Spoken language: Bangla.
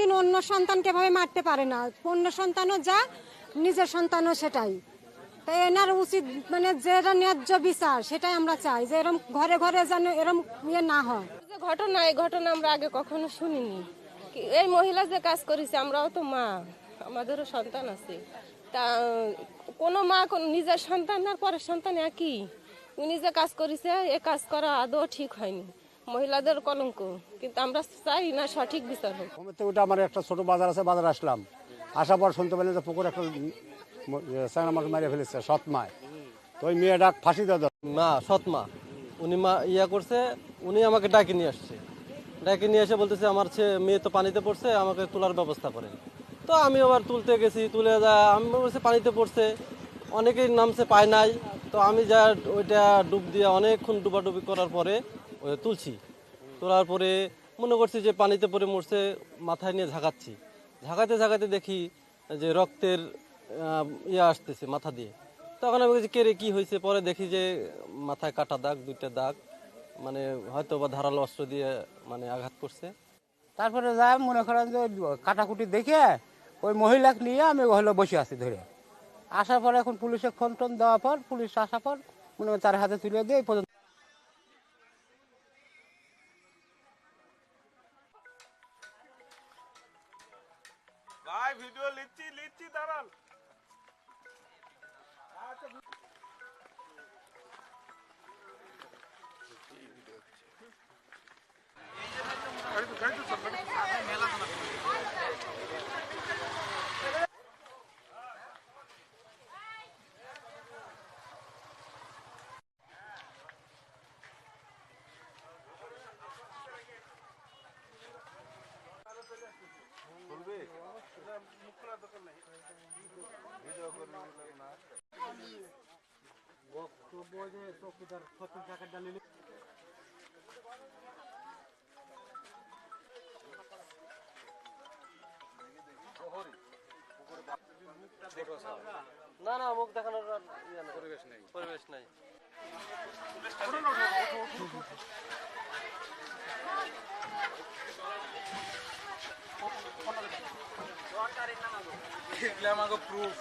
কোনোদিন অন্য সন্তানকে ভাবে মারতে পারে না। অন্য সন্তানও যা, নিজের সন্তানও সেটাই। তাই এনার উচিত মানে যেটা ন্যায্য বিচার, সেটাই আমরা চাই যে এরম ঘরে ঘরে যেন এরম ইয়ে না হয়। ঘটনা, এই ঘটনা আমরা আগে কখনো শুনিনি। এই মহিলা যে কাজ করেছে, আমরাও তো মা, আমাদেরও সন্তান আছে। তা, কোনো মা, কোন নিজের সন্তান আর পরের সন্তান একই। উনি যে কাজ করেছে, এ কাজ করা আদৌ ঠিক হয়নি। মহিলাদের কলঙ্ক কিন্তু আমরা চাই না সঠিক বিচার হোক। উঠে আমার একটা ছোট বাজার আছে বাজার আসলাম। আসার পর শুনতে পেলেন যে পুকুর একটা চাংড়া মাছ মারিয়ে ফেলেছে সৎ মায় তো ওই মেয়েটা ফাঁসি দেওয়া দরকার। মা সৎ মা উনি মা ইয়া করছে উনি আমাকে ডাকে নিয়ে আসছে। ডাকে নিয়ে এসে বলতেছে আমার ছেলে মেয়ে তো পানিতে পড়ছে আমাকে তোলার ব্যবস্থা করেন। তো আমি আবার তুলতে গেছি তুলে যা আমি বলছি পানিতে পড়ছে। অনেকেই নামছে পায় নাই। তো আমি যা ওইটা ডুব দিয়ে অনেকক্ষণ ডুবাডুবি করার পরে তুলছি। তোলার পরে মনে করছি যে পানিতে পরে মরছে, মাথায় নিয়ে ঝাঁকাচ্ছি। ঝাঁকাতে ঝাঁকাতে দেখি যে রক্তের ইয়ে আসতেছে মাথা দিয়ে। তখন আমি বলছি, কে রে, কি হয়েছে? পরে দেখি যে মাথায় কাটা দাগ, দুইটা দাগ মানে হয়তো বা ধারালো অস্ত্র দিয়ে মানে আঘাত করছে। তারপরে যা মনে করেন যে কাটাকুটি দেখে ওই মহিলাকে নিয়ে আমি হলো বসে আছি ধরে। আসার পর এখন পুলিশে ফোন টোন দেওয়ার পর পুলিশ আসার পর মনে তার হাতে তুলে দিয়ে পর্যন্ত ভিডিও লিচ্ছি না না মুখ দেখানোর ইয়ে। পরিবেশ নাই পরিবেশ নাই দেখলে আমাকে প্রুফ